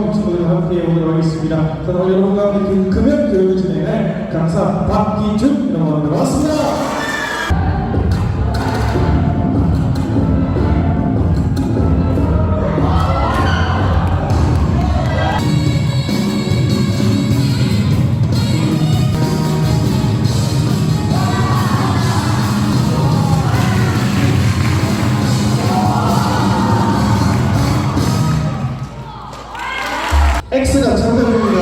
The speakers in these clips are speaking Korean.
청취분들 함께 오도록 하겠습니다. 저는 여러분과 함께 그 금연 교육을 진행할 강사 박기준 이라고 합니다. 고맙습니다. X가 정답입니다.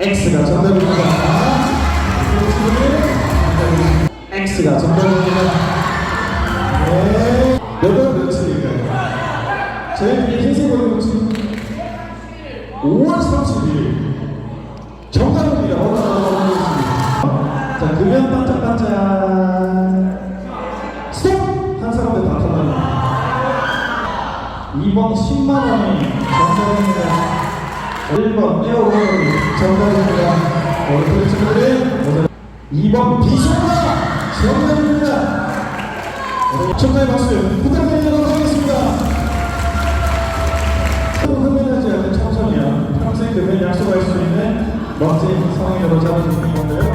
X가 정답입니다. X가 정답입니다. 네. 몇월 며칠일까요? 저희들이 흰색으로 붙인 5월 30일. 정답입니다. 자, 금연 반짝반짝. 2번 10만 원이 정답입니다. 1번 에어로이 정답입니다. 어떤 친구들은 2번 비쇼가 정답입니다. 여러분, 축하의 박수 부탁드리도록 하겠습니다. 흡연하지 않는 청소년 평생 금연 약속할 수 있는 멋진 성인으로 잡아주는 건데요.